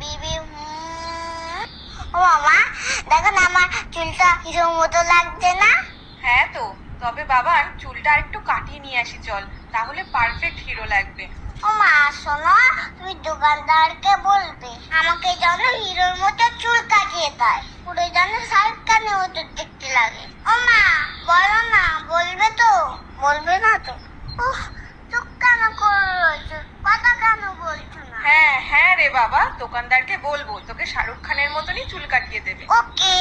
বিবি ও মামা দেখো না আমার চুলটা হিরোর মতো লাগছে না? হ্যাঁ তো তবে বাবান চুলটা একটু কাটিয়ে নিয়ে আসি চল। তাহলে পারফেক্ট হিরো লাগবে। ও মা শোনো তুমি দোকানদারকে বলবে আমাকে যেন হিরোর মতো চুল কাটিয়ে দেয়। পুরো যেন শাহরুখ খানের মতো দেখতে লাগে। ও মা বলো না বলবে তো? বলবে না তো উফ চুপ কেন করে রয়েছো কথা কেন বলছো না হ্যাঁ হ্যাঁ রে বাবা দোকানদারকে বলব তোকে শাহরুখ খানের মতনই চুল কাটিয়ে দেবে। ওকে।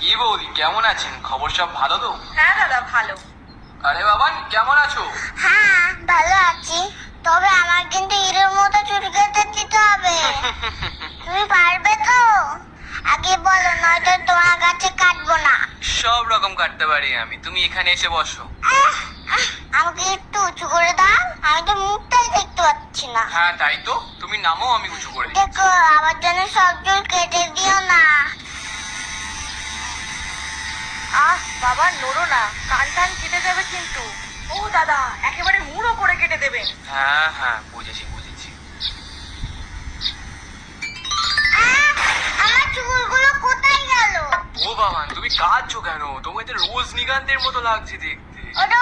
কি বৌদি কেমন আছেন? খবর সব ভালো তো? হ্যাঁ দাদা ভালো। আরে বাবান কেমন আছো? হ্যাঁ ভালো আছি। তবে আমার কিন্তু হিরোর মতো চুল কেটে দিতে হবে। তুমি পারবে তো? আগে বলো নয়তো তোমার কাছে কাটবো না। সব রকম কাটতে পারি আমি। তুমি এখানে এসে বসো। আমাকে পাচ্ছি না। হ্যাঁ তাই তো। তুমি নামো আমি উঁচু করে দেখো আমার জন্য সব চুল কেটে দিও না। আহ বাবা নড়ো না। কান টান কেটে যাবে কিন্তু। ও দাদা একেবারে মুড়ো করে কেটে দেবেন হ্যাঁ হ্যাঁ বুঝেছি বুঝেছি। আমার চুলগুলো কোথায় গেল? ও বাবান তুমি কাঁদছো কেন? তোমাকে রোজ নিগান্তের মতো লাগছে দেখতে। ওটা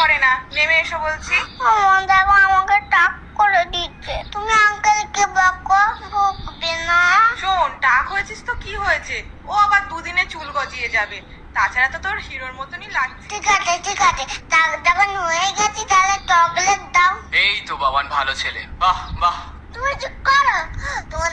করে না। নেমে এসো বলছি। আমার দেখো আমাকে টাক করে দিচ্ছে। তুমি আঙ্কেলকে বকো বকবে না। শোন টাক হয়েছিস তো কি হয়েছে? ও আবার দুদিনে চুল গজিয়ে যাবে। তাছাড়া তো তোর হিরোর মতনই লাগছে। ঠিক আছে ঠিক আছে। টাক যখন হয়ে গেছি তাহলে চকলেট দাও। এই তো বাবান ভালো ছেলে। বাহ বাহ। তুমি চুপ করো। তোমার